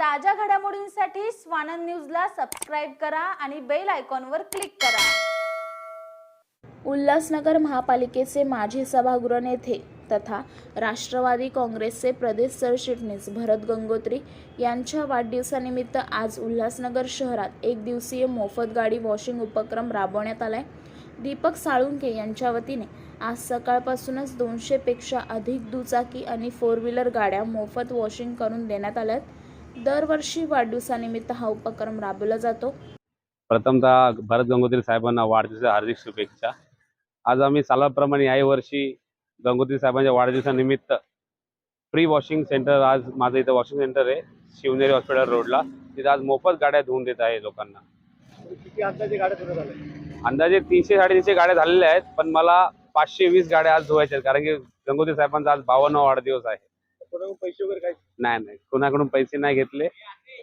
ताज्या घडामोडींसाठी स्वानंद न्यूजला सबस्क्राईब करा आणि बेल आयकॉनवर क्लिक करा. उल्हासनगर महापालिकेचे माजी सभागृह नेते तथा राष्ट्रवादी काँग्रेसचे प्रदेश सरचिटणीस भरत गंगोत्री यांच्या वाढदिवसानिमित्त आज उल्हासनगर शहरात एक दिवसीय मोफत गाडी वॉशिंग उपक्रम राबवण्यात आलाय. दीपक साळुंके यांच्या वतीने आज सकाळपासूनच दोनशेपेक्षा अधिक दुचाकी आणि फोर व्हीलर गाड्या मोफत वॉशिंग करून देण्यात आल्या आहेत दरवर्षी वाढदिवसानिमित्त हा उपक्रम राबवला जातो. प्रथमतः भरत गंगोत्री साहेबांना वाढदिवसाच्या हार्दिक शुभेच्छा. आज आम्ही सालाप्रमाणे याही वर्षी गंगोत्री साहेबांच्या वाढदिवसानिमित्त फ्री वॉशिंग सेंटर आज माझं इथं वॉशिंग सेंटर आहे शिवनेरी हॉस्पिटल रोडला तिथं आज मोफत गाड्या धुवून देत आहे लोकांना. किती अंदाजे गाड्या अंदाजे तीनशे साडेतीनशे गाड्या झालेल्या आहेत पण मला पाचशे वीस गाड्या आज धुवायच्या आहेत कारण की गंगोत्री साहेबांचा आज बावन्न वाढदिवस आहे. पैसे वगैरे काय नाही. नाही कोणाकडून पैसे नाही घेतले.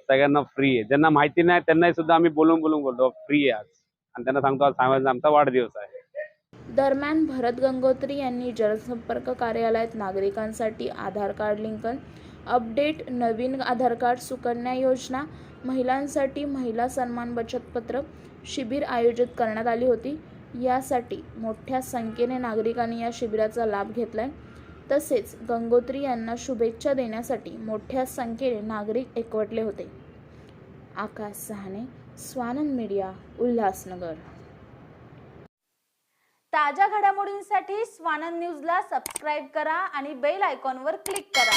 सगळ्यांना फ्री आहे. ज्यांना माहिती नाही त्यांनाही सुद्धा आम्ही बोलून बोलून बोलतो फ्री आहे आज. आणि त्यांना सांगतो आज साहेबांचा आमचा वाढदिवस आहे. दरम्यान भरत गंगोत्री यांनी जनसंपर्क कार्यालयात नागरिकांसाठी आधार कार्ड लिंकन अपडेट नवीन आधार कार्ड सुकन्या योजना महिलांसाठी महिला सन्मान बचत पत्र शिबिर आयोजित करण्यात आली होती. यासाठी मोठ्या संख्येने नागरिकांनी या शिबिराचा लाभ घेतलाय. तसेच गंगोत्री यांना शुभेच्छा देण्यासाठी मोठ्या संख्येने नागरिक एकवटले होते. आकाश सहाने स्वानंद मीडिया उल्हासनगर. ताज्या घडामोडींसाठी स्वानंद न्यूजला सबस्क्राईब करा आणि बेल आयकॉनवर क्लिक करा.